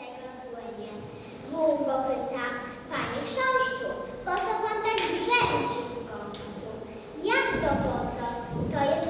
tego słynie. Długo pyta, panie książczu, po co pan tak brzęczy w? Jak to po co? To jest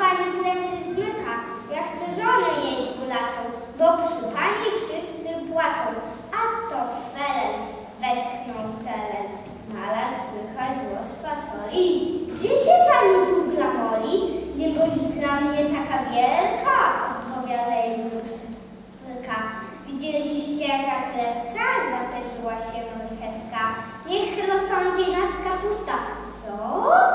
pani prędzej zmyka. Ja chcę żonę jej kulaczą, bo przy pani wszyscy płaczą. A to felen, westchnął selen. Mala słychać głos fasoli. Gdzie się pani dubla boli? Nie bądź dla mnie taka wielka, odpowiada jej wróbka. Widzieliście ta krewka? Zapyżyła się marchewka. Niech rozsądzi nas kapusta. Co?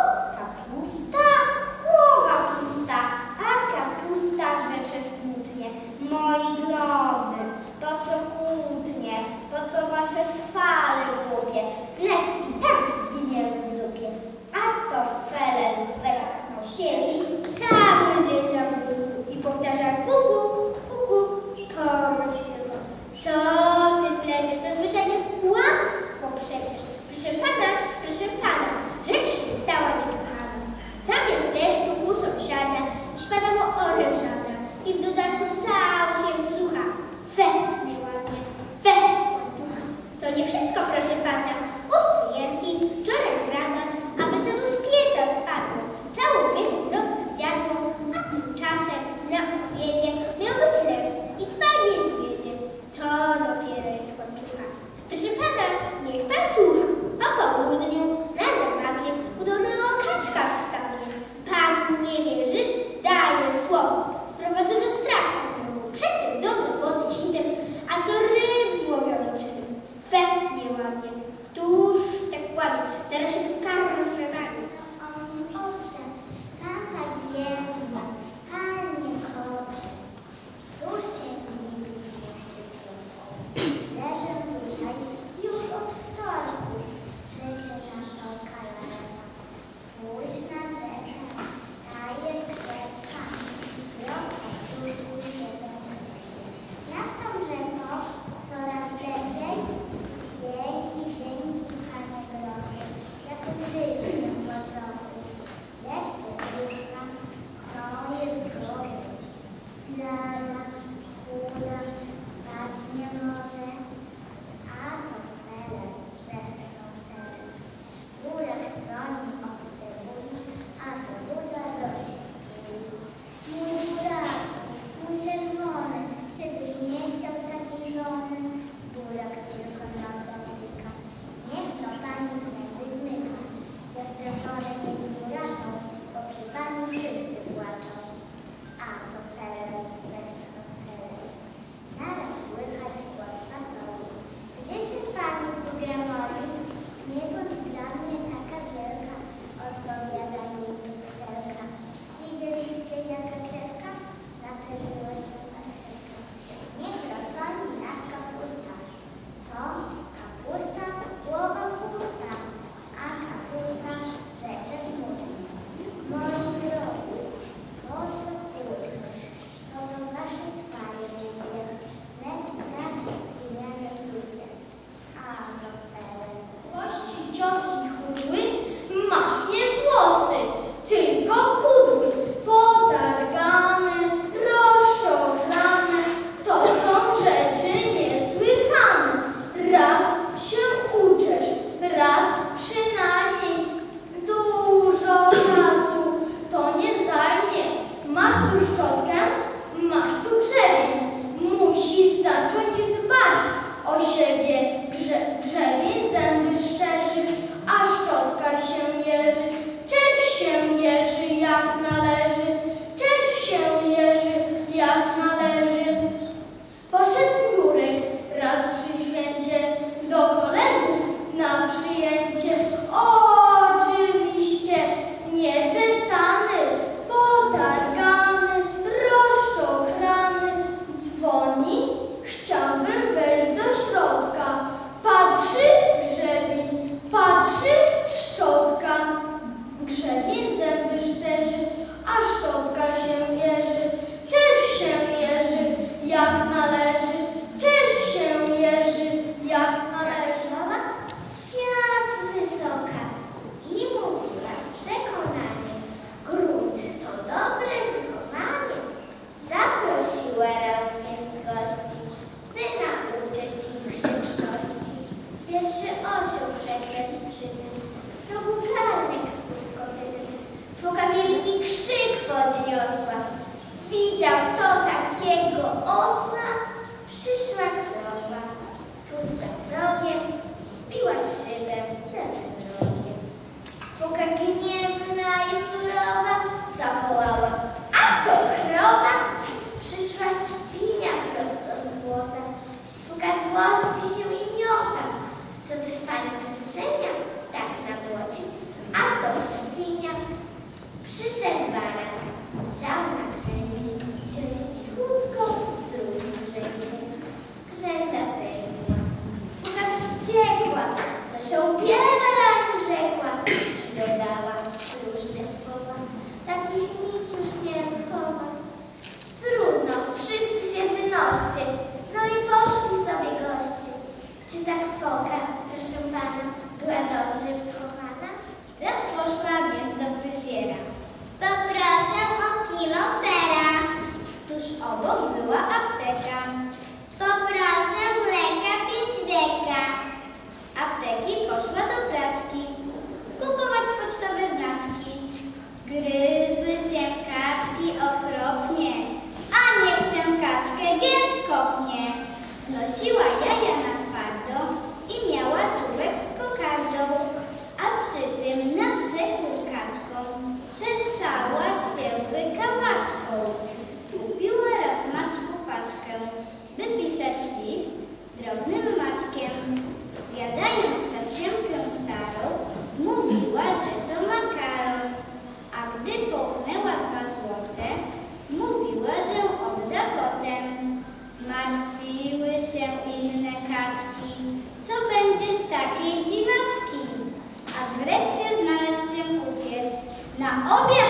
obvio.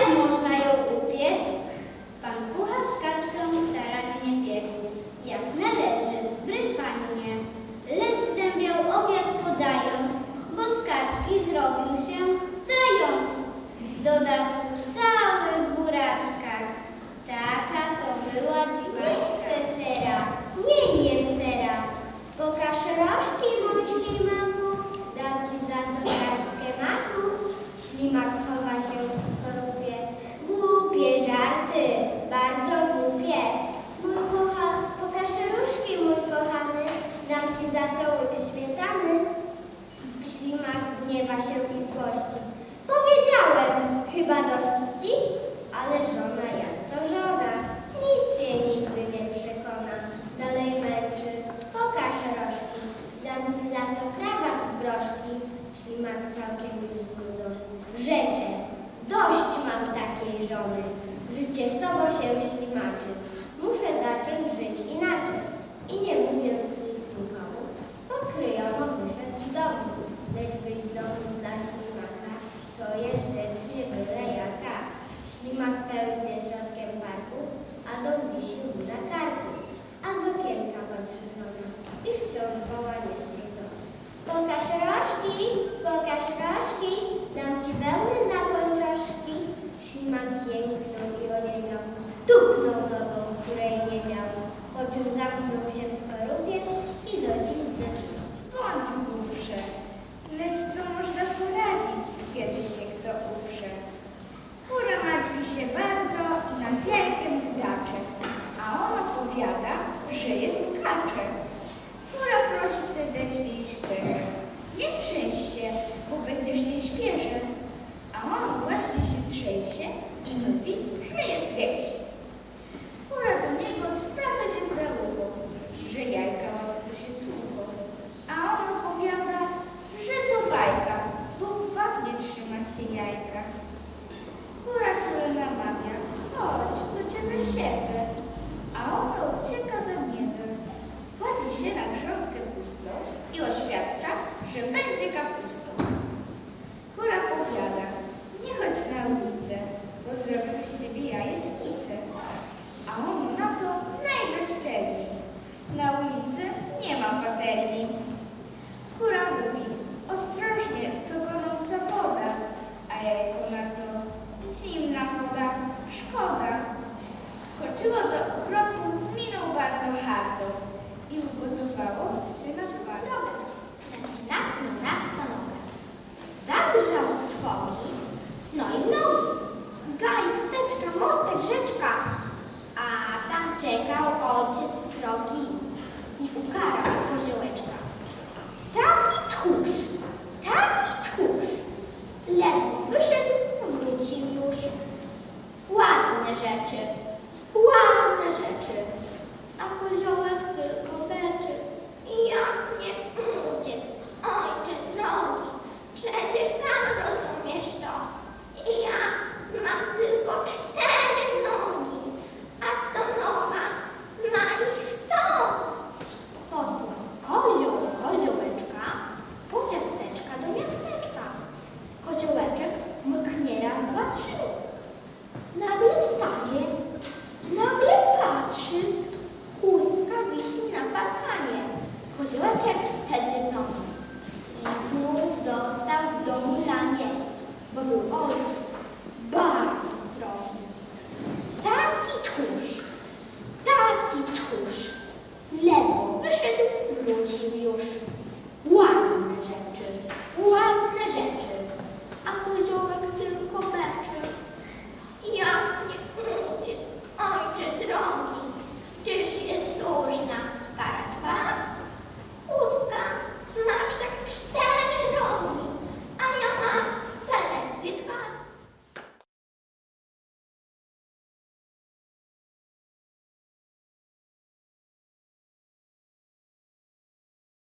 friendship